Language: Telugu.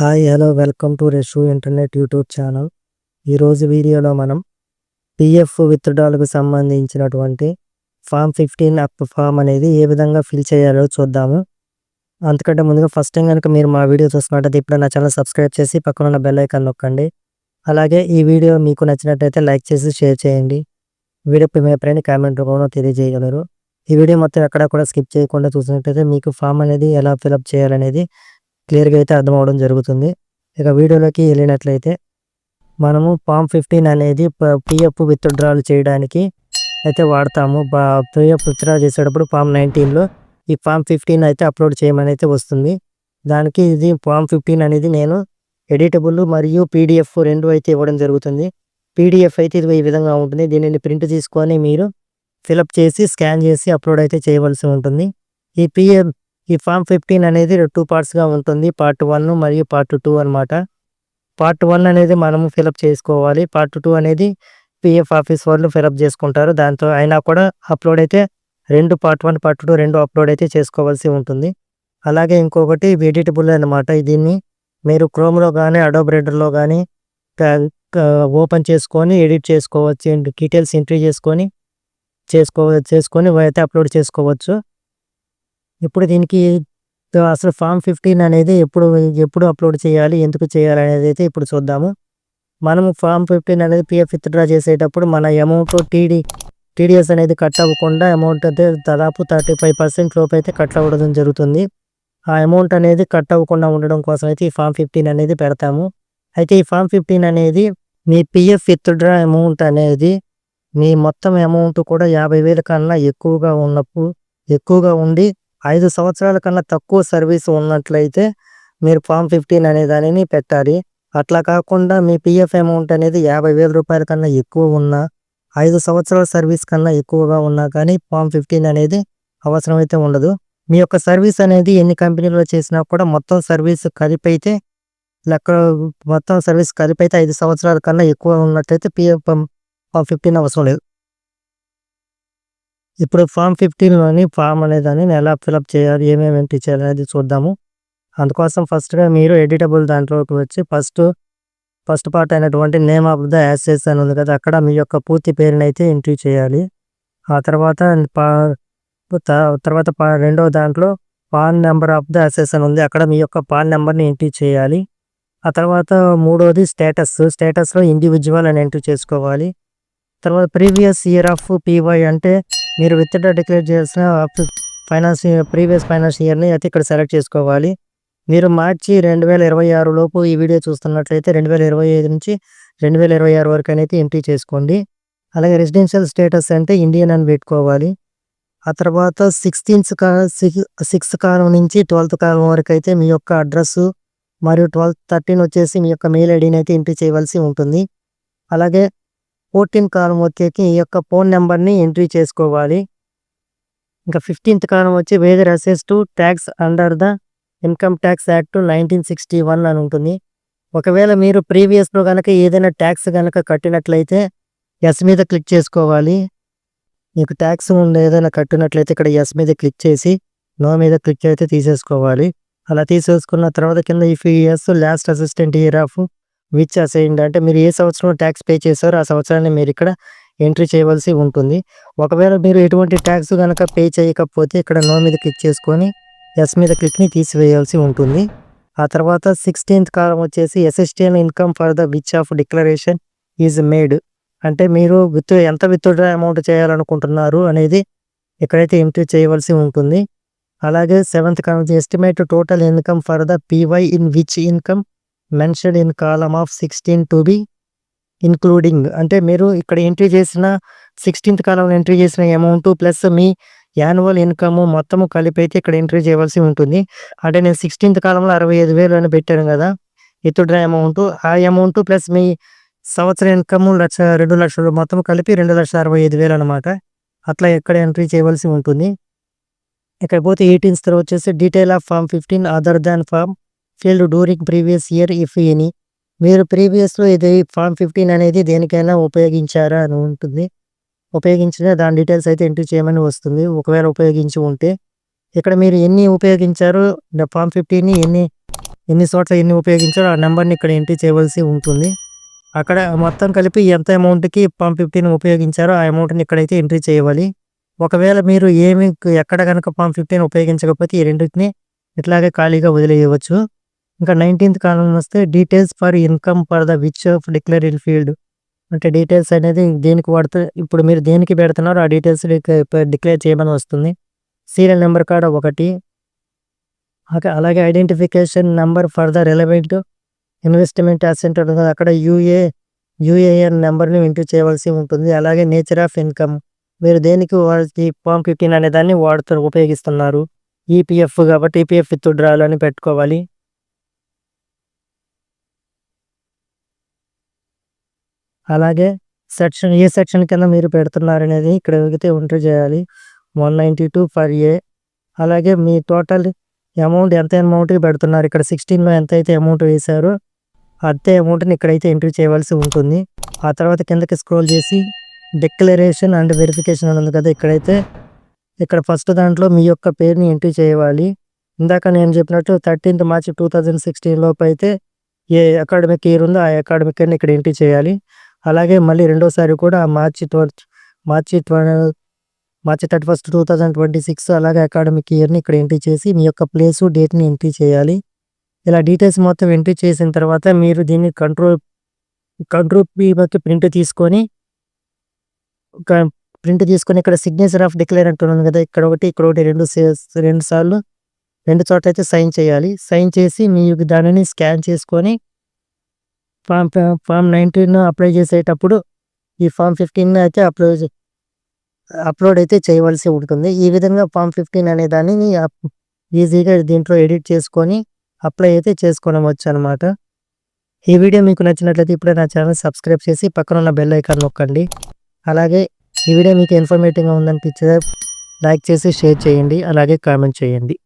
Hi hello welcome to Reshu internet YouTube channel ఈరోజు వీడియోలో మనం పిఎఫ్ విత్డ్రాల్కు సంబంధించినటువంటి ఫామ్ ఫిఫ్టీన్ అప్ ఫామ్ అనేది ఏ విధంగా ఫిల్ చేయాలో చూద్దాము. అంతకంటే ముందుగా ఫస్ట్ టైం కనుక మీరు మా వీడియో చూస్తున్నట్టయితే ఇప్పుడు నా ఛానల్ సబ్స్క్రైబ్ చేసి పక్కన ఉన్న బెల్ ఐకాన్ నొక్కండి. అలాగే ఈ వీడియో మీకు నచ్చినట్టయితే లైక్ చేసి షేర్ చేయండి. వీడియోపై మీ అభిప్రాయాన్ని కామెంట్ రూపంలో తెలియజేయగలరు. ఈ వీడియో మొత్తం ఎక్కడా కూడా స్కిప్ చేయకుండా చూసినట్టయితే మీకు ఫామ్ అనేది ఎలా ఫిలప్ చేయాలనేది క్లియర్గా అయితే అర్థమవడం జరుగుతుంది. ఇక వీడియోలోకి వెళ్ళినట్లయితే మనము ఫామ్ ఫిఫ్టీన్ అనేది పిఎఫ్ విత్డ్రాలు చేయడానికి అయితే వాడతాము. పిఎఫ్ విత్డ్రా చేసేటప్పుడు ఫామ్ నైన్టీన్లో ఈ ఫామ్ ఫిఫ్టీన్ అయితే అప్లోడ్ చేయమని అయితే వస్తుంది. దానికి ఇది ఫామ్ ఫిఫ్టీన్ అనేది నేను ఎడిటబుల్ మరియు పీడిఎఫ్ రెండు అయితే ఇవ్వడం జరుగుతుంది. పీడిఎఫ్ అయితే ఇది ఈ విధంగా ఉంటుంది. దీనిని ప్రింట్ తీసుకొని మీరు ఫిలప్ చేసి స్కాన్ చేసి అప్లోడ్ అయితే చేయవలసి ఉంటుంది. ఈ పిఎఫ్ ఈ ఫామ్ ఫిఫ్టీన్ అనేది టూ పార్ట్స్గా ఉంటుంది. పార్ట్ వన్ మరియు పార్ట్ టూ అనమాట పార్ట్ వన్ అనేది మనము ఫిలప్ చేసుకోవాలి. పార్ట్ టూ అనేది పిఎఫ్ ఆఫీస్ వాళ్ళు ఫిలప్ చేసుకుంటారు. దాంతో అయినా కూడా అప్లోడ్ అయితే రెండు పార్ట్ వన్ పార్ట్ టూ రెండు అప్లోడ్ అయితే చేసుకోవాల్సి ఉంటుంది. అలాగే ఇంకొకటి ఎడిటబుల్ అనమాట దీన్ని. మీరు క్రోమ్లో కానీ అడోబ్రేడర్లో కానీ ఓపెన్ చేసుకొని ఎడిట్ చేసుకోవచ్చు డీటెయిల్స్ ఎంట్రీ చేసుకొని చేసుకో చేసుకొని అయితే అప్లోడ్ చేసుకోవచ్చు. ఇప్పుడు దీనికి అసలు ఫామ్ ఫిఫ్టీన్ అనేది ఎప్పుడు ఎప్పుడు అప్లోడ్ చేయాలి ఎందుకు చేయాలి అనేది అయితే ఇప్పుడు చూద్దాము. మనము ఫామ్ ఫిఫ్టీన్ అనేది పిఎఫ్ విత్డ్రా చేసేటప్పుడు మన అమౌంట్ టీడీ టీడీఎస్ అనేది కట్ అవ్వకుండా అమౌంట్ అయితే దాదాపు థర్టీ ఫైవ్ పర్సెంట్ లోపు అయితే కట్ అవ్వడం జరుగుతుంది. ఆ అమౌంట్ అనేది కట్ అవ్వకుండా ఉండడం కోసం అయితే ఈ ఫామ్ ఫిఫ్టీన్ అనేది పెడతాము. అయితే ఈ ఫామ్ ఫిఫ్టీన్ అనేది మీ పిఎఫ్ విత్డ్రా అమౌంట్ అనేది మీ మొత్తం అమౌంట్ కూడా యాభై వేల కన్నా ఎక్కువగా ఉన్నప్పుడు ఎక్కువగా ఉండి ఐదు సంవత్సరాల కన్నా తక్కువ సర్వీస్ ఉన్నట్లయితే మీరు ఫామ్ ఫిఫ్టీన్ అనే దానిని పెట్టాలి. అట్లా కాకుండా మీ పిఎఫ్ అమౌంట్ అనేది యాభై వేల రూపాయల కన్నా ఎక్కువ ఉన్నా ఐదు సంవత్సరాల సర్వీస్ కన్నా ఎక్కువగా ఉన్నా కానీ ఫామ్ ఫిఫ్టీన్ అనేది అవసరం అయితే ఉండదు. మీ యొక్క సర్వీస్ అనేది ఎన్ని కంపెనీలో చేసినా కూడా మొత్తం సర్వీస్ కలిపైతే లెక్క మొత్తం సర్వీస్ కలిపి అయితే ఐదు సంవత్సరాల కన్నా ఎక్కువ ఉన్నట్లయితే పిఎఫ్ ఫిఫ్టీన్ అవసరం లేదు. ఇప్పుడు ఫామ్ ఫిఫ్టీన్లోని ఫామ్ అనే దాన్ని ఎలా ఫిలప్ చేయాలి ఏమేమి ఎంట్రీ చేయాలి అనేది చూద్దాము. అందుకోసం ఫస్ట్గా మీరు ఎడిటబుల్ దాంట్లోకి వచ్చి ఫస్ట్ ఫస్ట్ పార్ట్ అయినటువంటి నేమ్ ఆఫ్ ద యాసెస్ అని ఉంది కదా అక్కడ మీ యొక్క పూర్తి పేరుని అయితే ఎంట్రీ చేయాలి. ఆ తర్వాత తర్వాత రెండవ దాంట్లో PAN number of the assessee అని ఉంది అక్కడ మీ యొక్క పాన్ నెంబర్ని ఎంట్రీ చేయాలి. ఆ తర్వాత మూడోది స్టేటస్ స్టేటస్లో ఇండివిజువల్ అని ఎంట్రీ చేసుకోవాలి. తర్వాత ప్రీవియస్ ఇయర్ ఆఫ్ పీవై అంటే మీరు విత్డ్రా డిక్లేర్ చేసిన ఫైనాన్స్ ప్రీవియస్ ఫైనాన్స్ ఇయర్ని అయితే ఇక్కడ సెలెక్ట్ చేసుకోవాలి. మీరు మార్చి రెండు వేల ఇరవై ఆరు లోపు ఈ వీడియో చూస్తున్నట్లయితే రెండు వేల ఇరవై ఐదు నుంచి రెండు వేల ఇరవై ఆరు వరకు అయితే ఎంట్రీ చేసుకోండి. అలాగే రెసిడెన్షియల్ స్టేటస్ అంటే ఇండియన్ అని పెట్టుకోవాలి. ఆ తర్వాత సిక్స్టీన్త్ కా సిక్స్త్ కాలం నుంచి ట్వెల్త్ కాలం వరకు అయితే మీ యొక్క అడ్రస్ మరియు ట్వెల్త్ థర్టీన్ వచ్చేసి మీ యొక్క మెయిల్ ఐడిని అయితే ఎంట్రీ చేయవలసి ఉంటుంది. అలాగే ఫోర్టీన్త్ కాలం వచ్చేకి ఈ యొక్క ఫోన్ నెంబర్ని ఎంట్రీ చేసుకోవాలి. ఇంకా ఫిఫ్టీన్త్ కాలం వచ్చి whether assessed to tax under the income tax act nineteen sixty one అని ఉంటుంది. ఒకవేళ మీరు ప్రీవియస్లో కనుక ఏదైనా ట్యాక్స్ కనుక కట్టినట్లయితే ఎస్ మీద క్లిక్ చేసుకోవాలి. మీకు ట్యాక్స్ ఏదైనా కట్టినట్లయితే ఇక్కడ ఎస్ మీద క్లిక్ చేసి నో మీద క్లిక్ అయితే తీసేసుకోవాలి. అలా తీసేసుకున్న తర్వాత కింద if years last assessment year of which assigned అంటే మీరు ఏ సంవత్సరం ట్యాక్స్ పే చేశారో ఆ సంవత్సరాన్ని మీరు ఇక్కడ ఎంట్రీ చేయవలసి ఉంటుంది. ఒకవేళ మీరు ఎటువంటి ట్యాక్స్ కనుక పే చేయకపోతే ఇక్కడ నో మీద క్లిక్ చేసుకొని ఎస్ మీద క్లిక్ని తీసివేయాల్సి ఉంటుంది. ఆ తర్వాత సిక్స్టీన్త్ కాలం వచ్చేసి estimated income for the which of declaration is made అంటే మీరు విత్ ఎంత విత్డ్రా అమౌంట్ చేయాలనుకుంటున్నారు అనేది ఎక్కడైతే ఎంట్రీ చేయవలసి ఉంటుంది. అలాగే seventh column estimate total income for the PY in which income mention in column of sixteen to be including అంటే మీరు ఇక్కడ ఎంట్రీ చేసిన సిక్స్టీన్త్ కాలంలో ఎంట్రీ చేసిన అమౌంట్ ప్లస్ మీ యాన్యువల్ ఇన్కమ్ మొత్తము కలిపి అయితే ఇక్కడ ఎంట్రీ చేయవలసి ఉంటుంది. అంటే నేను సిక్స్టీన్త్ కాలంలో అరవై ఐదు వేలు అని పెట్టాను కదా ఇతుడ్రా అమౌంట్ ఆ అమౌంట్ ప్లస్ మీ సంవత్సర ఇన్కమ్ లక్ష రెండు లక్షలు మొత్తం కలిపి రెండు లక్షల అరవై ఐదు వేలు అనమాట అట్లా ఎక్కడ ఎంట్రీ చేయవలసి ఉంటుంది. ఇక్కడ పోతే ఎయిటీన్త్ వచ్చేసి detail of form fifteen other than form field during previous year if any. మీరు ప్రీవియస్లో ఇది ఫామ్ ఫిఫ్టీన్ అనేది దేనికైనా ఉపయోగించారా అని ఉంటుంది. ఉపయోగించిన దాని డీటెయిల్స్ అయితే ఎంట్రీ చేయమని వస్తుంది. ఒకవేళ ఉపయోగించి ఉంటే ఇక్కడ మీరు ఎన్ని ఉపయోగించారో ఫామ్ ఫిఫ్టీన్ని ఎన్ని ఎన్ని చోట్ల ఎన్ని ఉపయోగించారో ఆ నెంబర్ని ఇక్కడ ఎంట్రీ చేయవలసి ఉంటుంది. అక్కడ మొత్తం కలిపి ఎంత అమౌంట్కి ఫామ్ ఫిఫ్టీన్ ఉపయోగించారో ఆ అమౌంట్ని ఇక్కడైతే ఎంట్రీ చేయాలి ఒకవేళ మీరు ఏమి ఎక్కడ కనుక ఫామ్ ఫిఫ్టీన్ ఉపయోగించకపోతే ఈ రెండింటిని ఇట్లాగే ఖాళీగా వదిలేయవచ్చు. ఇంకా నైన్టీన్త్ కాలం వస్తే details for income for the which of declare in field అంటే డీటెయిల్స్ అనేది దేనికి వాడుతూ ఇప్పుడు మీరు దేనికి పెడుతున్నారో ఆ డీటెయిల్స్ డిక్లేర్ చేయమని వస్తుంది. సీరియల్ నెంబర్ కార్డ్ ఒకటి. అలాగే identification number for the relevant investment assent ఉంటుంది అక్కడ యూఏ యూఏఎన్ నెంబర్ని ఎంట్రీ చేయవలసి ఉంటుంది. అలాగే నేచర్ ఆఫ్ ఇన్కమ్ మీరు దేనికి వాళ్ళకి ఫామ్ ఫిఫ్టీన్ అనే దాన్ని వాడుతూ ఉపయోగిస్తున్నారు? ఈపీఎఫ్ కాబట్టి ఈపీఎఫ్ విత్ డ్రాలు అని పెట్టుకోవాలి. అలాగే సెక్షన్ ఏ సెక్షన్ కింద మీరు పెడుతున్నారు అనేది ఇక్కడ ఎగితే ఎంట్రీ చేయాలి. One ninety two for A. అలాగే మీ టోటల్ అమౌంట్ ఎంత అమౌంట్కి పెడుతున్నారు? ఇక్కడ సిక్స్టీన్లో ఎంత అయితే అమౌంట్ వేశారో అంతే అమౌంట్ని ఇక్కడైతే ఎంట్రీ చేయవలసి ఉంటుంది. ఆ తర్వాత కిందకి స్క్రోల్ చేసి డిక్లరేషన్ అండ్ వెరిఫికేషన్ అని ఉంది కదా ఇక్కడైతే. ఇక్కడ ఫస్ట్ దాంట్లో మీ యొక్క పేరుని ఎంట్రీ చేయాలి ఇందాక నేను చెప్పినట్టు thirteenth March two thousand sixteen లోపు అయితే ఏ అకాడమిక్ ఇయర్ ఉందో ఆ అకాడమిక్ ఇయర్ని ఇక్కడ ఎంట్రీ చేయాలి. అలాగే మళ్ళీ రెండోసారి కూడా March twelfth March twelve March thirty first two thousand twenty six అలాగే అకాడమిక్ ఇయర్ని ఇక్కడ ఎంట్రీ చేసి మీ యొక్క ప్లేసు డేట్ని ఎంట్రీ చేయాలి. ఇలా డీటెయిల్స్ మొత్తం ఎంట్రీ చేసిన తర్వాత మీరు దీన్ని కంట్రోల్ కంట్రోల్ బట్టి ప్రింట్ తీసుకొని ప్రింట్ తీసుకొని ఇక్కడ సిగ్నేచర్ ఆఫ్ డిక్లేర్ అంటున్నాను కదా ఇక్కడ ఒకటి ఇక్కడ ఒకటి రెండు రెండు సార్లు రెండు చోట్ల అయితే సైన్ చేయాలి. సైన్ చేసి మీ దానిని స్కాన్ చేసుకొని ఫామ్ ఫామ్ నైన్టీన్ అప్లై చేసేటప్పుడు ఈ ఫామ్ ఫిఫ్టీన్ అయితే అప్లోడ్ అప్లోడ్ అయితే చేయవలసి ఉంటుంది. ఈ విధంగా ఫామ్ ఫిఫ్టీన్ అనే దానిని ఈజీగా దీంట్లో ఎడిట్ చేసుకొని అప్లై అయితే చేసుకోవచ్చు అనమాట ఈ వీడియో మీకు నచ్చినట్లయితే ఇప్పుడే నా ఛానల్ సబ్స్క్రైబ్ చేసి పక్కన ఉన్న బెల్ ఐకాన్ నొక్కండి. అలాగే ఈ వీడియో మీకు ఇన్ఫర్మేటివ్గా ఉందనిపించే లైక్ చేసి షేర్ చేయండి. అలాగే కామెంట్ చేయండి.